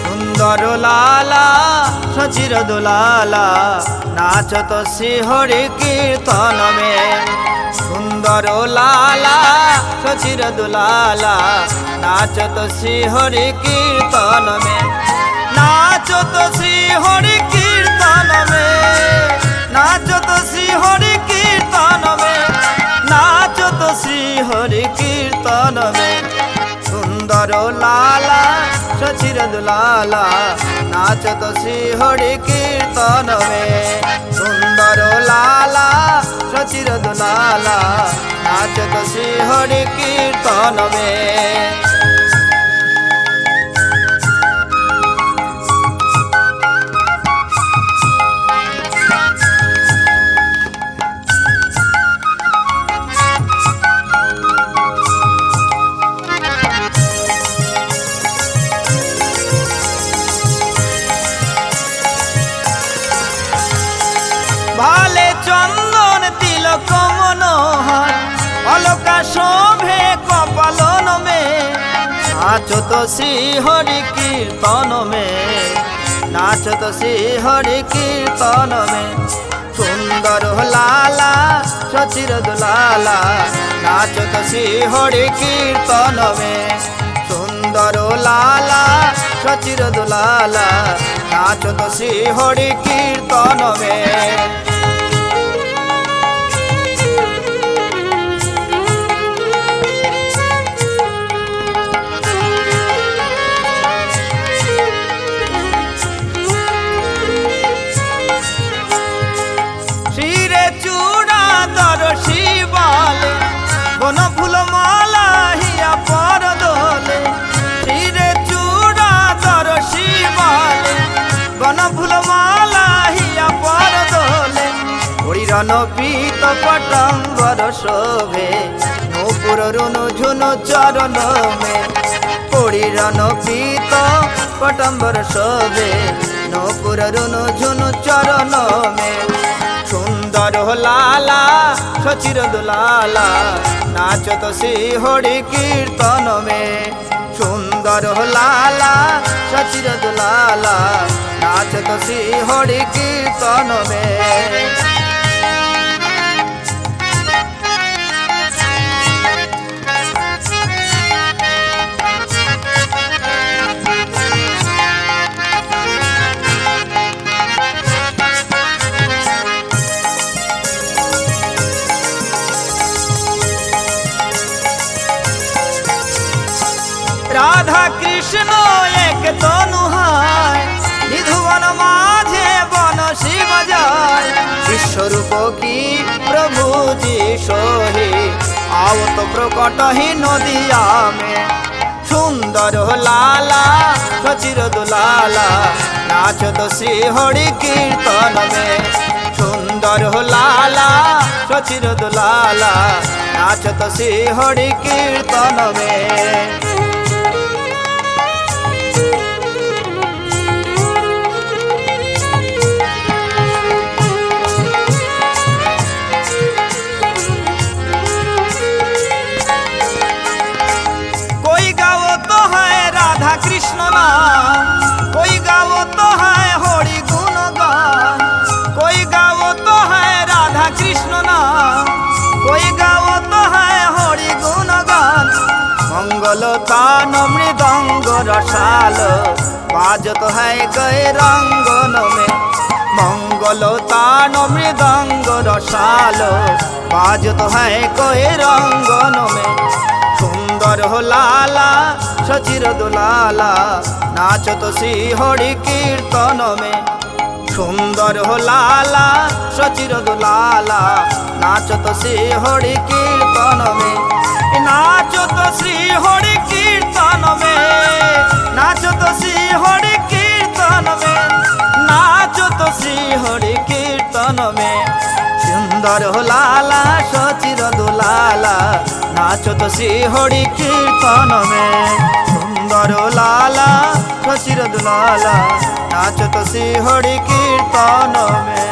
সুন্দর লালা সচির দুলালা নাচত শ্রীহরি কীর্তন মে সুন্দর লালা, সচির দুলালা, নাচত শ্রীহরি কীর্তন মে নাচত শ্রীহরি কীর্তন মে নাচত শ্রীহরি কীর্তন মে নাচত শ্রীহরি কীর্তন মে সুন্দর লালা সচির দুলালা নাচত শ্রীহরি কীর্তন মে সুন্দর লালা সচির দুলালা নাচত শ্রীহরি শোভে কপাল নমে নাচত শ্রী হরি কীর্তন মে। নাচত শ্রী হরি কীর্তন মে। সুন্দর লালা, সচির দুলালা নাচত শ্রী হরি কীর্তন মে। সুন্দর লালা, সচির দুলালা নাচত শ্রী হরি কীর্তন পীত পটম্বর শোভে নূপুর রুনু ঝুনু চরণ মে হরিরন পীত পটম্বর শোভে নূপুর রুনু ঝুনু চরণ মে সুন্দর লালা, সচির দুলালা নাচত শ্রী হরি কীর্তন মে সুন্দর লালা, সচির দুলালা নাচত শ্রী হরি কীর্তন মে বিশ্বরূপ কি প্রভু জি সোহে। আওত প্রকট হি নদিয়া মে সুন্দর লালা, সচির দুলালা, নাচত শ্রী হরি কীর্তন মে সুন্দর লালা, সচির দুলালা, নাচত শ্রী হরি কীর্তন মে কৃষ্ণ মা, কই গাও তো হায় হরি গুণ গান কই গাও তো হায় রাধা কৃষ্ণ না কই গাও তো হায় হরি গুণ গান মঙ্গল তান মৃদঙ্গ রসাল, বাজত হায় গয় রঙ্গন মে মঙ্গল তান মৃদঙ্গ রসাল, বাজত হায় গয় রঙ্গন মে সুন্দর লালা, সচির দুলালা নাচত শ্রী হরি কীর্তন মে। সুন্দর লালা, সচির দুলালা নাচত শ্রী হরি কীর্তন মে। নাচত শ্রী হরি কীর্তন মে। নাচত শ্রী হরি কীর্তন মে। নাচত শ্রী হরি কীর্তন মে। সুন্দর সুন্দর লালা নাচো তো শ্রী হরি কীর্তন মে সুন্দর লালা সচির দুলালা, নাচত তো শ্রী হরি কীর্তন মে